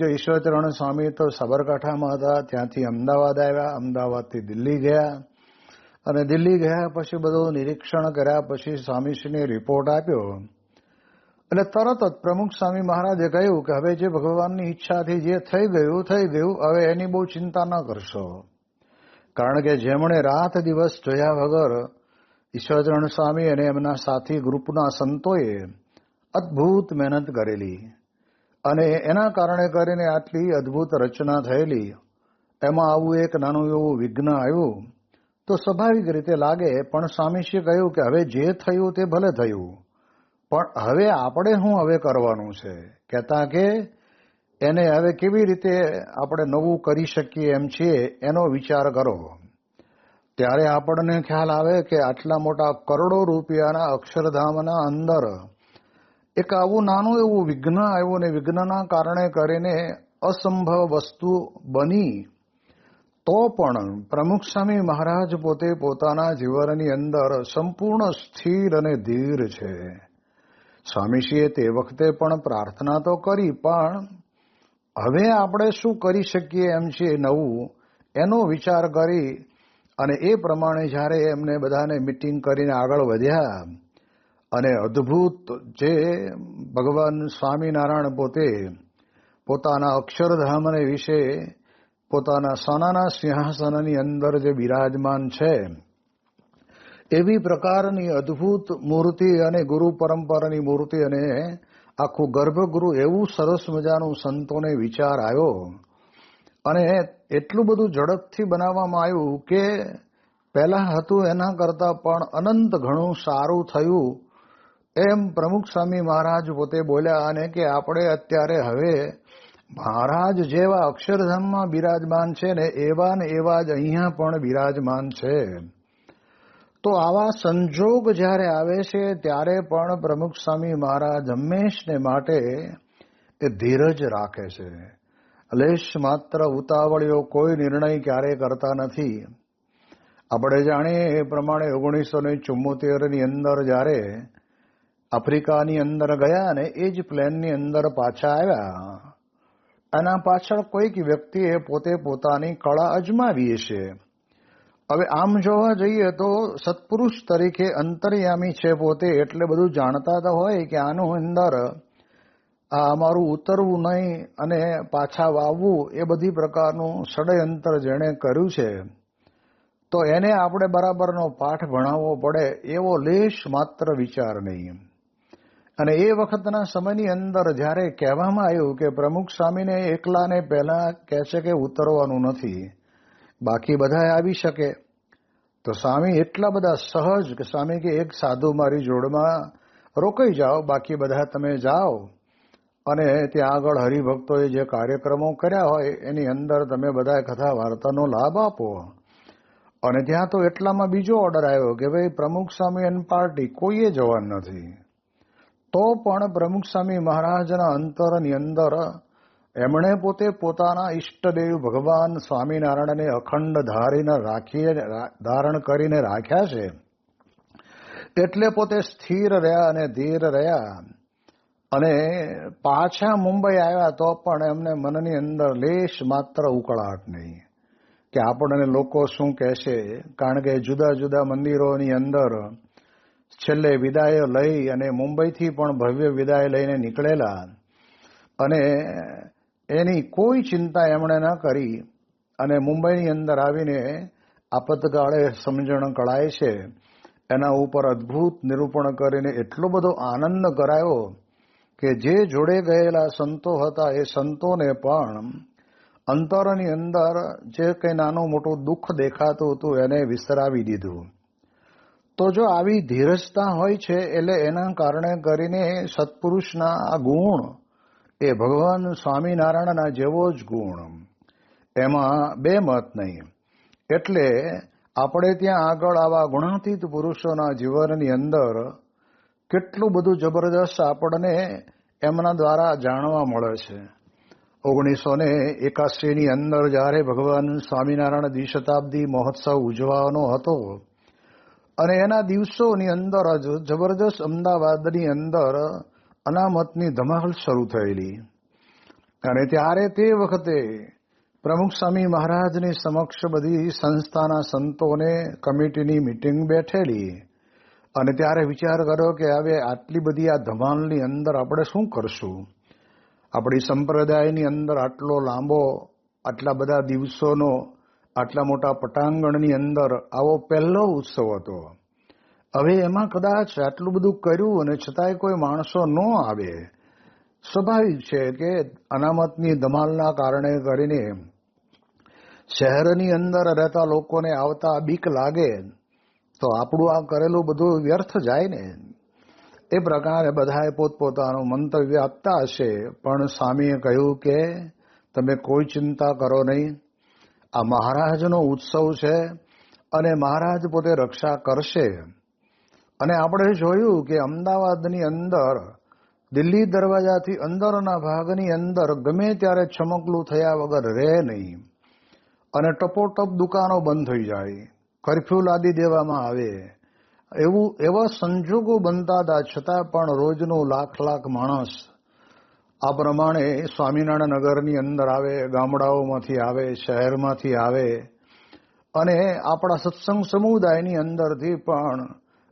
પૂજ્ય ઈશ્વરચરણ સ્વામી તો સાબરકાંઠામાં હતા, ત્યાંથી અમદાવાદ આવ્યા, અમદાવાદથી દિલ્હી ગયા. અને દિલ્હી ગયા પછી બધું નિરીક્ષણ કર્યા, પછી સ્વામીશ્રીને રિપોર્ટ આપ્યો. એટલે તરત જ પ્રમુખ સ્વામી મહારાજે કહ્યું કે હવે જે ભગવાનની ઈચ્છાથી જે થઈ ગયું થઈ ગયું, હવે એની બહુ ચિંતા ન કરશો. કારણ કે જેમણે રાત દિવસ જોયા વગર ઈશ્વરચરણ સ્વામી અને એમના સાથી ગ્રુપના સંતોએ અદ્ભુત મહેનત કરેલી. અને એના કારણે કરીને આટલી અદ્ભુત રચના થયેલી. એમાં આવું એક નાનું એવું વિઘ્ન આવ્યું, તો સ્વાભાવિક રીતે લાગે, પણ સ્વામીશ્રીએ કહ્યું કે હવે જે થયું તે ભલે થયું, પણ હવે આપણે શું હવે કરવાનું છે? કહેતા કે એને હવે કેવી રીતે આપણે નવું કરી શકીએ એમ છીએ એનો વિચાર કરો. ત્યારે આપણને ખ્યાલ આવે કે આટલા મોટા કરોડો રૂપિયાના અક્ષરધામના અંદર એક આવું નાનું એવું વિઘ્ન આવ્યું ને વિઘ્નના કારણે કરીને અસંભવ વસ્તુ બની. તો પણ પ્રમુખ સ્વામી મહારાજ પોતે પોતાના જીવનની અંદર સંપૂર્ણ સ્થિર અને ધીર છે. સ્વામીશ્રીએ તે વખતે પણ પ્રાર્થના તો કરી, પણ હવે આપણે શું કરી શકીએ એમ છે નવું, એનો વિચાર કરી અને એ પ્રમાણે જ્યારે એમને બધાને મિટિંગ કરીને આગળ વધ્યા અને અદ્ભુત જે ભગવાન સ્વામિનારાયણ પોતે પોતાના અક્ષરધામને વિશે પોતાના સોનાના સિંહાસનની અંદર જે બિરાજમાન છે, એવી પ્રકારની અદ્ભુત મૂર્તિ અને ગુરુ પરંપરાની મૂર્તિ અને આખું ગર્ભગુરુ એવું સરસ મજાનું સંતોને વિચાર આવ્યો. અને એટલું બધું ઝડપથી બનાવવામાં આવ્યું કે પહેલા હતું એના કરતાં પણ અનંત ઘણું સારું થયું એમ પ્રમુખ સ્વામી મહારાજ પોતે બોલ્યા અને કે આપણે અત્યારે હવે મહારાજ જેવા અક્ષરધામમાં બિરાજમાન છે ને એવા ને એવા જ અહીંયા પણ બિરાજમાન છે. તો આવા સંજોગ જ્યારે આવે છે ત્યારે પણ પ્રમુખ સ્વામી મહારાજ હંમેશને માટે એ ધીરજ રાખે છે. લેશ માત્ર ઉતાવળીઓ કોઈ નિર્ણય ક્યારે કરતા નથી. આપણે જાણીએ એ પ્રમાણે ઓગણીસો ને ચુમ્મોતેરની અંદર જ્યારે આફ્રિકાની અંદર ગયા અને એ જ પ્લેનની અંદર પાછા આવ્યા. એના પાછળ કોઈક વ્યક્તિએ પોતે પોતાની કળા અજમાવી છે. હવે આમ જોવા જઈએ તો સત્પુરુષ તરીકે અંતર્યામી છે પોતે એટલે બધું જાણતા તો હોય કે આનું અંદર આ અમારું ઉતરવું નહીં અને પાછા વાવવું એ બધી પ્રકારનું ષડયંત્ર જેણે કર્યું છે. તો એને આપણે બરાબરનો પાઠ ભણાવવો પડે એવો લેશ માત્ર વિચાર નહીં. અને એ વખતના સમયની અંદર જ્યારે કહેવામાં આવ્યું કે પ્રમુખ સ્વામીને એકલાને પહેલા કહે છે કે ઉતરવાનું નથી, બાકી બધા આવી શકે, તો સ્વામી એટલા બધા સહજ કે સ્વામી કે એક સાધુ મારી જોડમાં રોકાઈ જાઓ, બાકી બધા તમે જાઓ. અને ત્યાં આગળ હરિભક્તોએ જે કાર્યક્રમો કર્યા હોય, એની અંદર તમે બધા કથા વાર્તાનો લાભ આપો. અને ત્યાં તો એટલામાં બીજો ઓર્ડર આવ્યો કે ભાઈ પ્રમુખ સ્વામી એન પાર્ટી કોઈએ જવાનું નથી. તો પણ પ્રમુખ સ્વામી મહારાજના અંતરની અંદર એમણે પોતે પોતાના ઈષ્ટદેવ ભગવાન સ્વામિનારાયણને અખંડ ધારીને રાખી ધારણ કરીને રાખ્યા છે. એટલે પોતે સ્થિર રહ્યા અને ધીર રહ્યા. અને પાછા મુંબઈ આવ્યા તો પણ એમને મનની અંદર લેશ માત્ર ઉકળાટ નહીં. કે આપણને લોકો શું કહેશે? કારણ કે જુદા જુદા મંદિરોની અંદર છેલ્લે વિદાય લઈ અને મુંબઈથી પણ ભવ્ય વિદાય લઈને નીકળેલા અને એની કોઈ ચિંતા એમણે ન કરી અને મુંબઈની અંદર આવીને આપતકાળે સમજણ કળાય છે. એના ઉપર અદ્ભુત નિરૂપણ કરીને એટલો બધો આનંદ કરાયો કે જે જોડે ગયેલા સંતો હતા એ સંતોને પણ અંતરની અંદર જે કંઈ નાનું મોટું દુઃખ દેખાતું હતું એને વિસરાવી દીધું. તો જો આવી ધીરજતા હોય છે, એટલે એના કારણે કરીને સત્પુરુષના આ ગુણ એ ભગવાન સ્વામિનારાયણના જેવો જ ગુણ. એમાં બે મત નહીં. એટલે આપણે ત્યાં આગળ આવા ગુણાતીત પુરુષોના જીવનની અંદર કેટલું બધું જબરદસ્ત આપણને એમના દ્વારા જાણવા મળે છે. ઓગણીસો ને એકાસીની અંદર જ્યારે ભગવાન સ્વામિનારાયણ દ્વિશતાબ્દી મહોત્સવ ઉજવવાનો હતો અને એના દિવસોની અંદર જ જબરજસ્ત અમદાવાદની અંદર અનામતની ધમાલ શરૂ થયેલી. અને ત્યારે તે વખતે પ્રમુખ સ્વામી મહારાજની સમક્ષ બધી સંસ્થાના સંતોને કમિટીની મિટિંગ બેઠેલી. અને ત્યારે વિચાર કર્યો કે હવે આટલી બધી આ ધમાલની અંદર આપણે શું કરશું? આપણી સંપ્રદાયની અંદર આટલો લાંબો, આટલા બધા દિવસોનો આટલા મોટા પટાંગણની અંદર આવો પહેલો ઉત્સવ હતો. હવે એમાં કદાચ આટલું બધું કર્યું અને છતાંય કોઈ માણસો ન આવે. સ્વાભાવિક છે કે અનામતની ધમાલના કારણે કરીને શહેરની અંદર રહેતા લોકોને આવતા બીક લાગે, તો આપણું આ કરેલું બધું વ્યર્થ જાય ને. એ પ્રકારે બધાએ પોતપોતાનું મંતવ્ય આપતા હશે. પણ સ્વામીએ કહ્યું કે, તમે કોઈ ચિંતા કરો નહીં. આ મહારાજનો ઉત્સવ છે અને મહારાજ પોતે રક્ષા કરશે. અને આપણે જોયું કે અમદાવાદની અંદર, દિલ્હી દરવાજાથી અંદરના ભાગની અંદર ગમે ત્યારે ચમકલું થયા વગર રહે નહીં. અને ટપોટપ દુકાનો બંધ થઈ જાય કરફ્યુ લાદી દેવામાં આવે. એવું, એવા સંજોગો બનતા હતા છતાં પણ રોજનું લાખ લાખ માણસ આ પ્રમાણે સ્વામિનારાયણ નગરની અંદર આવે, ગામડાઓમાંથી આવે, શહેરમાંથી આવે અને આપણા સત્સંગ સમુદાયની અંદરથી પણ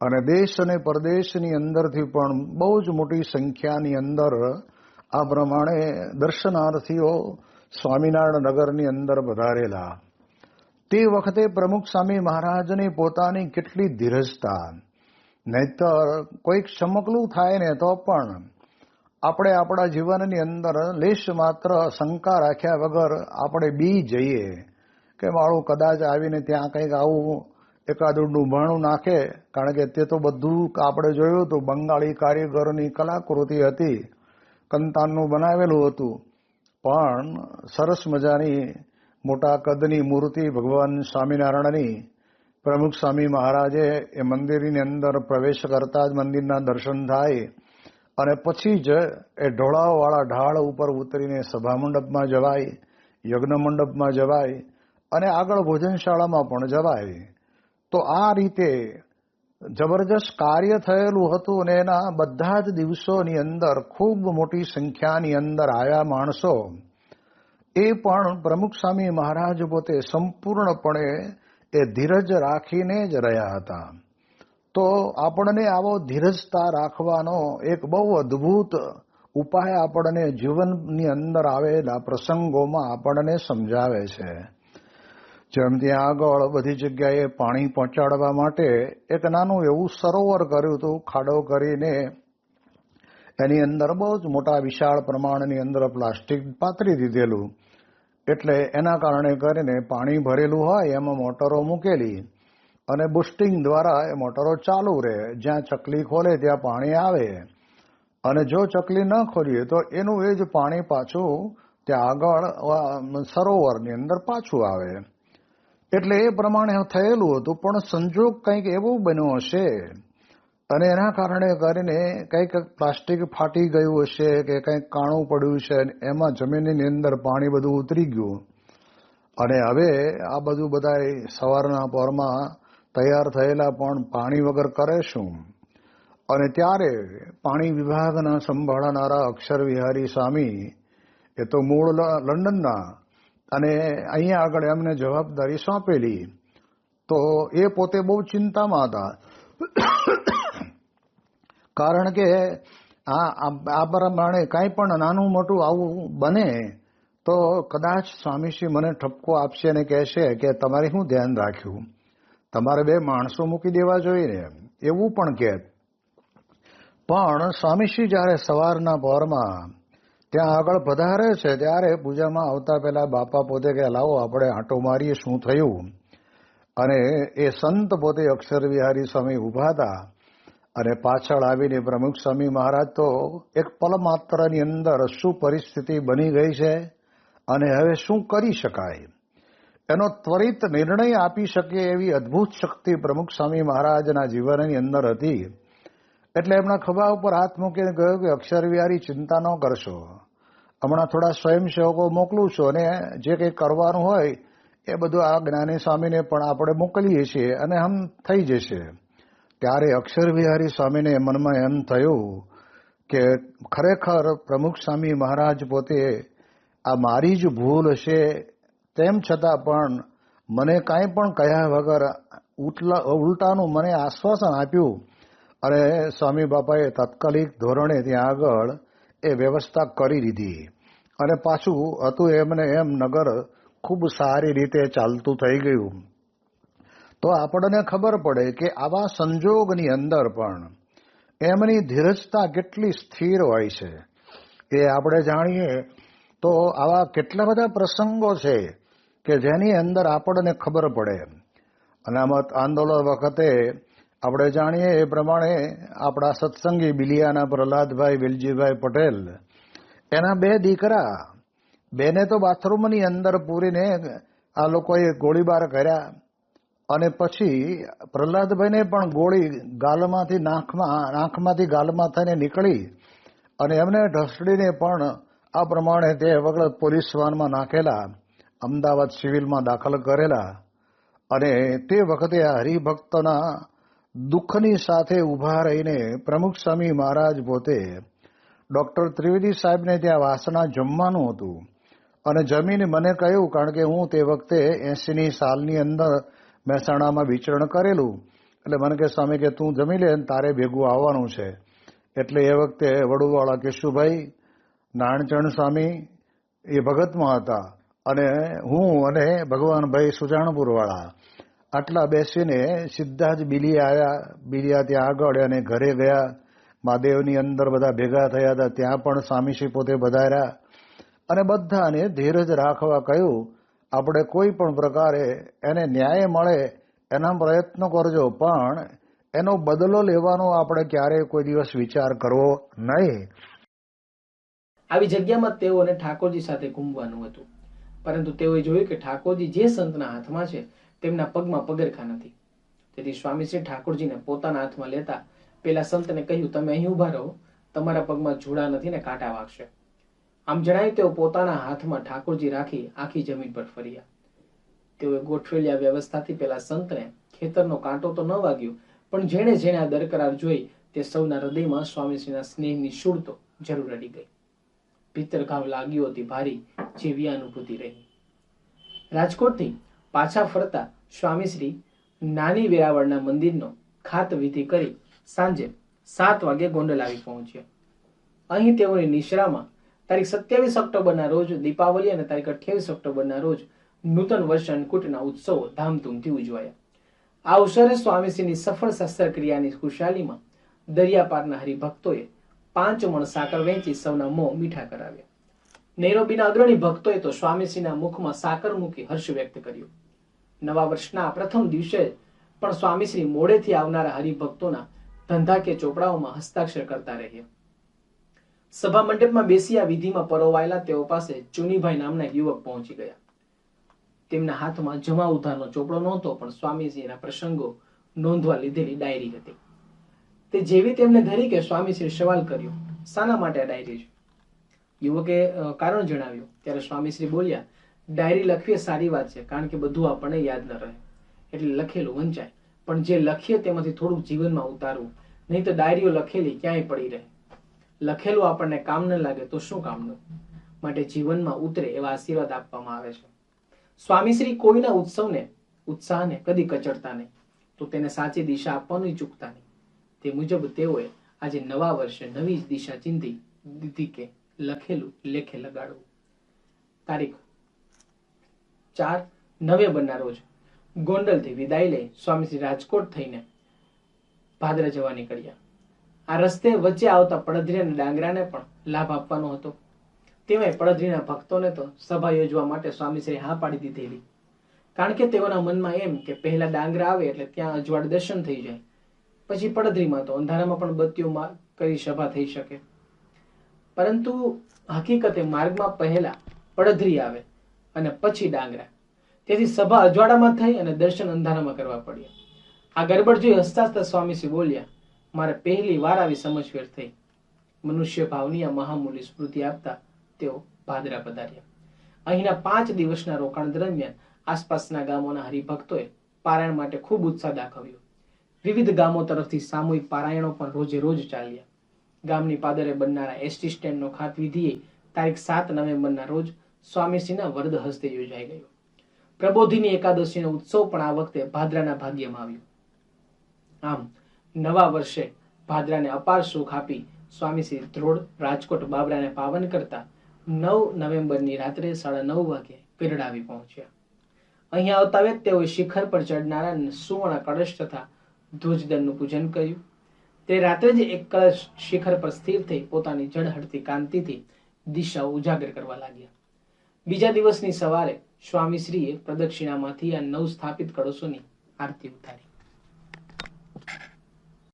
અને દેશ અને પરદેશની અંદરથી પણ બહુ જ મોટી સંખ્યાની અંદર આ પ્રમાણે દર્શનાર્થીઓ સ્વામિનારાયણ નગરની અંદર વધારેલા. તે વખતે પ્રમુખ સ્વામી મહારાજની પોતાની કેટલી ધીરજતા, નહીતર કોઈક ચમકલું થાય ને તો પણ આપણે આપણા જીવનની અંદર લેશ માત્ર શંકા રાખ્યા વગર આપણે બી જઈએ. કે મારું કદાચ આવીને ત્યાં કંઈક આવું એકાદું ડૂંભાણું નાખે, કારણ કે તે તો બધું આપણે જોયું હતું. બંગાળી કારીગરોની કલાકૃતિ હતી, કંતાનનું બનાવેલું હતું. પણ સરસ મજાની મોટા કદની મૂર્તિ ભગવાન સ્વામિનારાયણની, પ્રમુખ સ્વામી મહારાજે એ મંદિરની અંદર પ્રવેશ કરતા જ મંદિરના દર્શન થાય. અને પછી જ એ ઢોળાવવાળા ઢાળ ઉપર ઉતરીને સભા મંડપમાં જવાય યજ્ઞ મંડપમાં જવાય અને આગળ ભોજનશાળામાં પણ જવાય. તો આ રીતે જબરજસ્ત કાર્ય થયેલું હતું અને એના બધા જ દિવસોની અંદર, ખૂબ મોટી સંખ્યાની અંદર આવ્યા માણસો. એ પણ પ્રમુખ સ્વામી મહારાજ પોતે સંપૂર્ણપણે એ ધીરજ રાખીને જ રહ્યા હતા. તો આપણને આવો ધીરજતા રાખવાનો એક બહુ અદ્ભુત ઉપાય આપણને જીવનની અંદર આવેલા પ્રસંગોમાં આપણને સમજાવે છે. જેમ ત્યાં આગળ બધી જગ્યાએ પાણી પહોંચાડવા માટે એક નાનું એવું સરોવર કર્યું હતું, ખાડો કરીને. એની અંદર બહુ જ મોટા વિશાળ પ્રમાણની અંદર પ્લાસ્ટિક પાથરી દીધેલું. એટલે એના કારણે કરીને પાણી ભરેલું હોય, એમાં મોટરો મૂકેલી. અને બુસ્ટિંગ દ્વારા એ મોટરો ચાલુ રહે. જ્યાં ચકલી ખોલે ત્યાં પાણી આવે. અને જો ચકલી ન ખોલીએ તો એનું એ જ પાણી પાછું ત્યાં આગળ સરોવરની અંદર પાછું આવે. એટલે એ પ્રમાણે થયેલું હતું, પણ સંજોગ કંઈક એવું બન્યો હશે. અને એના કારણે કરીને કંઈક પ્લાસ્ટિક ફાટી ગયું હશે કે કંઈક કાણું પડ્યું છે એમાં જમીનની અંદર પાણી બધું ઉતરી ગયું. અને હવે આ બધું બધા સવારના પોરમાં તૈયાર થયેલા પણ પાણી વગર કરે શું? અને ત્યારે પાણી વિભાગના સંભાળનારા અક્ષર વિહારી સ્વામી, એ તો મૂળ લંડનના, અને અહીંયા આગળ એમને જવાબદારી સોંપેલી. તો એ પોતે બહુ ચિંતામાં હતા. કારણ કે આ પ્રમાણે કાંઈ પણ નાનું મોટું આવું બને, તો કદાચ સ્વામીશ્રી મને ઠપકો આપશે અને કહેશે કે તમારે શું ધ્યાન રાખ્યું? તમારે બે માણસો મૂકી દેવા જોઈએ એવું પણ કે, પણ સ્વામીશ્રી જ્યારે સવારના પહોરમાં ત્યાં આગળ પધારે છે, ત્યારે પૂજામાં આવતા પહેલા બાપા પોતે કે, લાવો, આપણે આંટો મારીએ, શું થયું? અને એ સંત પોતે અક્ષર વિહારી સ્વામી ઊભા હતા. અને પાછળ આવીને પ્રમુખ સ્વામી મહારાજ તો એક પલ માત્રની અંદર શું પરિસ્થિતિ બની ગઈ છે? અને હવે શું કરી શકાય? એનો ત્વરિત નિર્ણય આપી શકે એવી અદ્ભુત શક્તિ પ્રમુખ સ્વામી મહારાજના જીવનની અંદર હતી. એટલે એમના ખભા ઉપર હાથ મૂકીને કહ્યું કે, અક્ષર વિહારી, ચિંતા ન કરશો. હમણાં થોડા સ્વયંસેવકો મોકલું છું અને જે કંઈ કરવાનું હોય, એ બધું આ જ્ઞાની સ્વામીને પણ આપણે મોકલીએ છીએ અને આમ થઈ જશે. ત્યારે અક્ષર વિહારી સ્વામીને મનમાં એમ થયું કે, ખરેખર પ્રમુખ સ્વામી મહારાજ પોતે આ મારી જ ભૂલ હશે તેમ છતાં પણ મને કાંઈ પણ કહ્યા વગર ઉલટાનું મને આશ્વાસન આપ્યું. અને સ્વામી બાપાએ તાત્કાલિક ધોરણે ત્યાં આગળ એ વ્યવસ્થા કરી દીધી અને પાછું હતું એમને એમ નગર ખૂબ સારી રીતે ચાલતું થઈ ગયું. તો આપણને ખબર પડે કે આવા સંજોગની અંદર પણ એમની ધીરજતા કેટલી સ્થિર હોય છે. એ આપણે જાણીએ તો આવા કેટલા બધા પ્રસંગો છે કે જેની અંદર આપણને ખબર પડે. અનામત આંદોલન વખતે આપણે જાણીએ એ પ્રમાણે આપણા સત્સંગી બિલિયાના પ્રહલાદભાઈ, વિલજીભાઈ પટેલ, એના બે દીકરા, બેને તો બાથરૂમની અંદર પૂરીને આ લોકોએ ગોળીબાર કર્યા. અને પછી પ્રહલાદભાઈને પણ ગોળી ગાલમાંથી નાકમાં નાકમાંથી ગાલમાં થઈને નીકળી. અને એમને ઢસડીને પણ આ પ્રમાણે તે વગર પોલીસ વાનમાં નાખેલા. અમદાવાદ સિવિલમાં દાખલ કરેલા અને તે વખતે આ હરિભક્તના દુઃખની સાથે ઊભા રહીને પ્રમુખ સ્વામી મહારાજ પોતે ડોક્ટર ત્રિવેદી સાહેબને ત્યાં વાસણા જમવાનું હતું. અને જમીને મને કહ્યું, કારણ કે હું તે વખતે એસીની સાલની અંદર મહેસાણામાં વિચરણ કરેલું. એટલે મને કે સ્વામી, કે તું જમી લે તારે ભેગું આવવાનું છે. એટલે એ વખતે વડુવાળા કેશુભાઈ નારાયણચરણ સ્વામી એ ભગતમાં હતા. અને હું અને ભગવાનભાઈ સુજાણપુરવાળા આટલા બેસીને સીધા જ બીલી આવ્યા બીલિયા ત્યાં આગળ અને ઘરે ગયા. મહાદેવની અંદર બધા ભેગા થયા હતા, ત્યાં પણ સ્વામીશ્રી પોતે વધાર્યા અને બધાને ધીરજ રાખવા કહ્યું, આપણે કોઈ પણ પ્રકારે એને ન્યાય મળે એના પ્રયત્નો કરજો, પણ એનો બદલો લેવાનો આપણે ક્યારેય કોઈ દિવસ વિચાર કરવો નહીં. આવી જગ્યામાં તેઓને ઠાકોરજી સાથે ઘૂમવાનું હતું. પરંતુ તેઓએ જોયું કે ઠાકોરજી જે સંતના હાથમાં છે, તેમના પગમાં પગરખા નથી. તેથી સ્વામીશ્રી ઠાકોરજીને પોતાના હાથમાં લેતા પેલા સંતને કહ્યું, તમે અહીં ઊભા રહો. તમારા પગમાં જોડા નથી ને કાંટા વાગશે. આમ જણાય તેઓ પોતાના હાથમાં ઠાકોરજી રાખી આખી જમીન પર ફર્યા. તેઓએ ગોઠવેલી વ્યવસ્થાથી પેલા સંતને ખેતરનો કાંટો તો ન વાગ્યો, પણ જેણે જેણે આ દરકરાર જોઈ, તે સૌના હૃદયમાં સ્વામીશ્રીના સ્નેહની સુરતો જરૂર અડી ગઈ. ભીતર ઘાવ લાગ્યો હતી ભારી જેવી અનુભૂતિ રહી. રાજકોટથી પાછા ફરતા સ્વામીશ્રી નાની વેરાવળના મંદિરનો ખાતવિધિ કરી સાંજે સાત વાગે ગોંડલ આવી પહોંચ્યા. અહીં તેઓની નિશ્રામાં તારીખ સત્યાવીસ ઓક્ટોબરના રોજ દીપાવલી અને તારીખ અઠ્યાવીસ ઓક્ટોબરના રોજ નૂતન વર્ષ અન્નકૂટના ઉત્સવો ધામધૂમથી ઉજવાયા. આ અવસરે સ્વામીશ્રીની સફળ શસ્ત્રક્રિયાની ખુશાલીમાં દરિયાપારના હરિભક્તોએ પાંચ મણ સાકર વેચી સૌના મોં મીઠા કરાવ્યા. નૈરોબીના અગ્રણી ભક્તોએ તો સ્વામીશ્રીના મુખમાં સાકર મૂકી હર્ષ વ્યક્ત કર્યો. નવા વર્ષના પ્રથમ દિવસે પણ સ્વામીશ્રી મોડેથી આવનારા હરિભક્તોના ધંધા કે ચોપડાઓમાં હસ્તાક્ષર કરતા રહ્યા. સભા મંડપમાં બેસી આ વિધિમાં પરોવાયેલા તેઓ પાસે ચુનીભાઈ નામના યુવક પહોંચી ગયા. તેમના હાથમાં જમા ઉધારનો ચોપડો નહોતો, પણ સ્વામીજીના પ્રસંગો નોંધવા લીધેલી ડાયરી હતી. તે જેવી તેમને ધરી કે સ્વામીશ્રી સવાલ કર્યો, શાના માટે ડાયરી છે? યુવકે કારણ જણાવ્યું. ત્યારે સ્વામીશ્રી બોલ્યા, ડાયરી લખવી એ સારી વાત છે, કારણ કે બધું આપણને યાદ ન રહે. એટલે લખેલું, વંચાય. પણ જે લખીએ તેમાંથી થોડુંક જીવનમાં ઉતારવું. નહીં તો ડાયરીઓ લખેલી ક્યાંય પડી રહે. લખેલું આપણને કામ ન લાગે તો શું કામનું માટે જીવનમાં ઉતરે એવા આશીર્વાદ આપવામાં આવે છે. સ્વામીશ્રી કોઈના ઉત્સવને, ઉત્સાહને કદી કચડતા નહીં. તો તેને સાચી દિશા આપવાનું ચૂકતા નહીં. તે મુજબ તેઓએ આજે નવા વર્ષે નવી દિશા ચિંતી દીધી કે લખેલું, લેખે લગાડવું. તારીખ ચાર નવેમ્બરના રોજ ગોંડલથી વિદાય લઈ સ્વામીશ્રી રાજકોટ થઈને ભાદરા જવા નીકળ્યા આ રસ્તે વચ્ચે આવતા પડધરીના ડાંગરાને પણ લાભ આપવાનો હતો. તેમાંય પડધરીના ભક્તોને તો સભા યોજવા માટે સ્વામીશ્રી હા પાડી દીધેલી. કારણ કે તેઓના મનમાં એમ કે પહેલા ડાંગરા આવે એટલે ત્યાં અજવાળ દર્શન થઈ જાય. પછી પડધરીમાં તો અંધારામાં પણ બત્તીઓમાં કરી સભા થઈ શકે. પરંતુ હકીકતે માર્ગમાં પહેલા પડધરી આવે અને પછી ડાંગરા. તેથી સભા અજવાળામાં થઈ અને દર્શન અંધારામાં કરવા પડ્યા. આ ગરબડ જોઈ હસતા હસતા સ્વામીશ્રી બોલ્યા, મારે પહેલી વાર આવી સમજવેર થઈ. મનુષ્ય ભાવની આ મહામૂલી સ્મૃતિ આપતા તેઓ ભાદરા પધાર્યા. અહીંના પાંચ દિવસના રોકાણ દરમિયાન આસપાસના ગામોના હરિભક્તોએ પારાયણ માટે ખૂબ ઉત્સાહ દાખવ્યો. વિવિધ ગામો તરફથી સામૂહિક પારાયણો પણ રોજે રોજ ચાલ્યા. ગામની પાદરે બનનારા એસટી સ્ટેન્ડનો ખાત વિધિએ તારીખ સાત નવેમ્બરના રોજ સ્વામીશ્રીના વરદ હસ્તે યોજાઈ ગયો. પ્રબોધિની એકાદશીનો ઉત્સવ પણ આ વખતે ભાદરાના ભાગ્યમાં આવ્યો. આમ, નવા વર્ષે ભાદરાને અપાર સુખ આપી સ્વામીશ્રી ધ્રોળ, રાજકોટ, બાબરાને પાવન કરતા નવ નવેમ્બરની રાત્રે સાડા નવ વાગે પીરડાવી પહોંચ્યા. અહીંયા આવતા વેત તેઓએ શિખર પર ચડનારા સુવર્ણ કળશ તથા ધ્વજદળનું પૂજન કર્યું. તે રાત્રે જ એક કળશ શિખર પર સ્થિર થઈ પોતાની ઝળહળતી કાંતિથી દિશાઓ ઉજાગર કરવા લાગ્યા. બીજા દિવસની સવારે સ્વામીશ્રીએ પ્રદક્ષિણામાંથી આ નવ સ્થાપિત કળશોની આરતી ઉતારી.